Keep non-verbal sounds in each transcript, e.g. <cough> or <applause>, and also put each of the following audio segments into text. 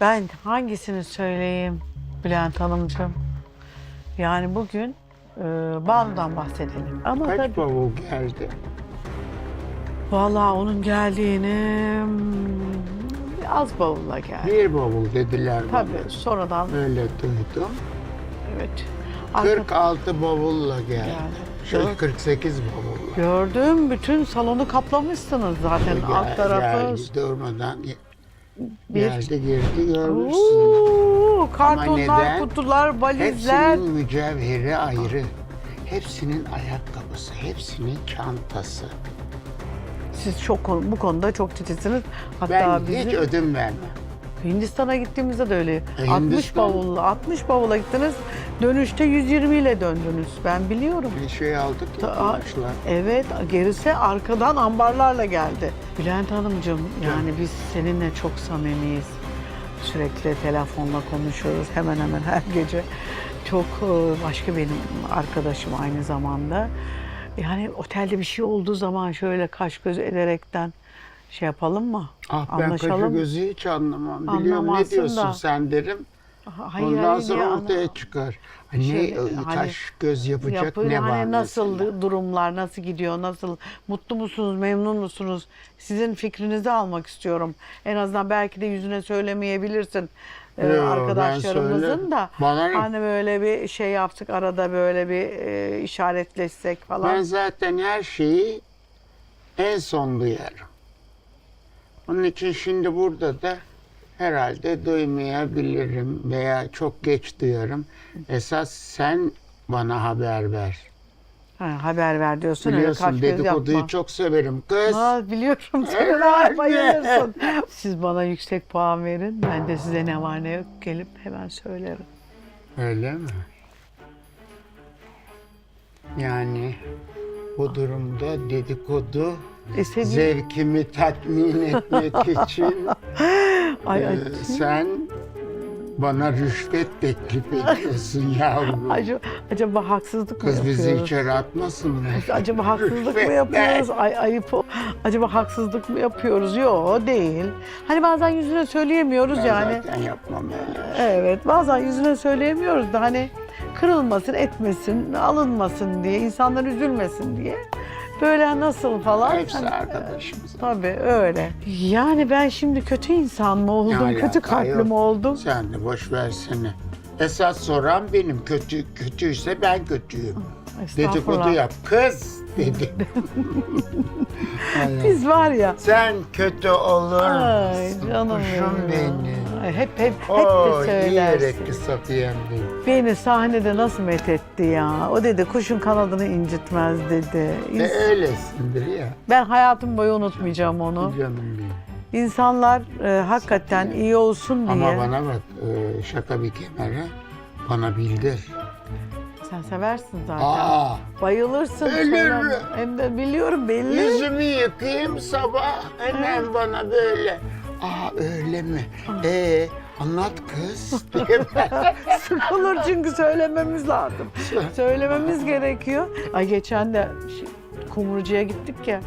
Ben hangisini söyleyeyim Bülent Hanımcığım? Yani bugün e, Banu'dan bahsedelim. Ama Kaç tabii, bavul geldi? vallahi onun geldiğini hmm, az bavulla geldi. Bir bavul dediler bana. Tabii sonradan Öyle duydum. evet. Arka- 46 bavulla geldi. Şey, Gör- 48 bavulla. Gördüm bütün salonu kaplamışsınız zaten alt Gel- tarafı. geldi, durmadan Bir- geldi girdi görmüşsün. Oo, kartonlar, neden? kutular, valizler. Hepsinin mücevheri ayrı. Hepsinin ayakkabısı, hepsinin çantası. Siz çok konu- bu konuda çok titizsiniz. Hatta Ben bizim hiç ödün vermem. Hindistan'a gittiğimizde de öyle. E, 60 Hindistan- bavulla, 60 bavulla gittiniz. Dönüşte 120 ile döndünüz. Ben biliyorum. Bir şey aldık Ta- yapmışlar. Evet, gerisi arkadan ambarlarla geldi. Bülent Hanımcığım, yani biz seninle çok samimiyiz. Sürekli telefonla konuşuyoruz hemen hemen her <laughs> gece. Çok e, başka benim arkadaşım aynı zamanda. Yani otelde bir şey olduğu zaman şöyle kaş göz ederekten şey yapalım mı? Ah ben kaşı gözü hiç anlamam. Biliyorum ne Anlamazsın diyorsun da. sen derim. Ha- Hayır, Ondan hayır sonra diye ortaya ana- çıkar. Hani Şey, ne hani kaş göz yapacak Yapı- ne var hani nasıl mesela? durumlar, nasıl gidiyor, nasıl mutlu musunuz, memnun musunuz? Sizin fikrinizi almak istiyorum. En azından belki de yüzüne söylemeyebilirsin e, Yo, ben arkadaşlarımızın da. Bana ne? Hani böyle bir şey yaptık arada böyle bir e, işaretleşsek falan. Ben zaten her şeyi en son duyarım. Onun için şimdi burada da herhalde duymayabilirim veya çok geç duyarım. Esas sen bana haber ver. Ha, haber ver diyorsun. öyle Biliyorsun kaş göz dedikoduyu yapma. çok severim. Kız Ha, biliyorum sen Evet. bayılırsın. Siz bana yüksek puan verin. Ben de size ne var ne yok gelip hemen söylerim. öyle mi? Yani bu durumda dedikodu E senin- zevkimi tatmin etmek <laughs> için Ay, ay, Ee, sen bana rüşvet teklif ediyorsun yavrum. acaba, acaba haksızlık mı Kız bizi yapıyoruz? içeri atmasınlar. Acaba haksızlık mı yapıyoruz? Ay ayıp. o. Acaba haksızlık mı yapıyoruz? Yok değil. Hani bazen yüzüne söyleyemiyoruz Ben yani. zaten yapmam öyle. Evet bazen yüzüne söyleyemiyoruz da hani kırılmasın, etmesin, alınmasın diye, insanlar üzülmesin diye. Böyle nasıl falan. Hepsi Hani, arkadaşımız. Tabii öyle. Yani ben şimdi kötü insan mı oldum, Ne kötü alaka kalpli yok. mi oldum? Sen de boş versene. Esas soran benim. Kötü kötüyse ben kötüyüm. Dedikodu Estağfurullah. yap. Kız dedi. Biz var ya. Sen kötü olur Ay musun? canım Kuşum benim. Hep hep hep de söylersin. yiyerek. Beni sahnede nasıl methetti ya. O dedi kuşun kanadını incitmez dedi. E İns- öylesindir ya. ben hayatım boyu unutmayacağım onu. Canım benim. İnsanlar e, hakikaten iyi olsun diye. Ama bana bak e, şaka bir kenara bana bildir. Sen seversin zaten. Aa, Bayılırsın. Ölürüm. Hem de biliyorum belli. yüzümü yıkayayım sabah hemen bana böyle. Aa öyle mi? Ee anlat kız. <laughs> Sıkılır çünkü söylememiz lazım. Söylememiz gerekiyor. Ay geçen de şey, kumrucuya gittik ya.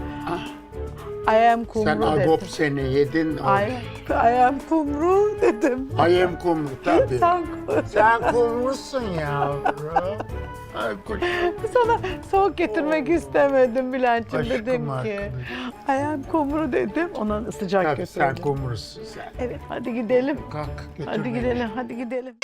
I am kumru Sen dedim. agop seni yedin. I, I am kumru dedim. Ayem kumru tabii. <laughs> Sen, Sen kumrusun yavrum. Ay kuşum. sana soğuk getirmek istemedim Bülent'ciğim Aşkım dedim ki. I am kumru dedim. Ona sıcak Tabii götürdüm. sen kumrusun sen. Evet hadi gidelim. Kalk götür Hadi beni. gidelim, hadi gidelim.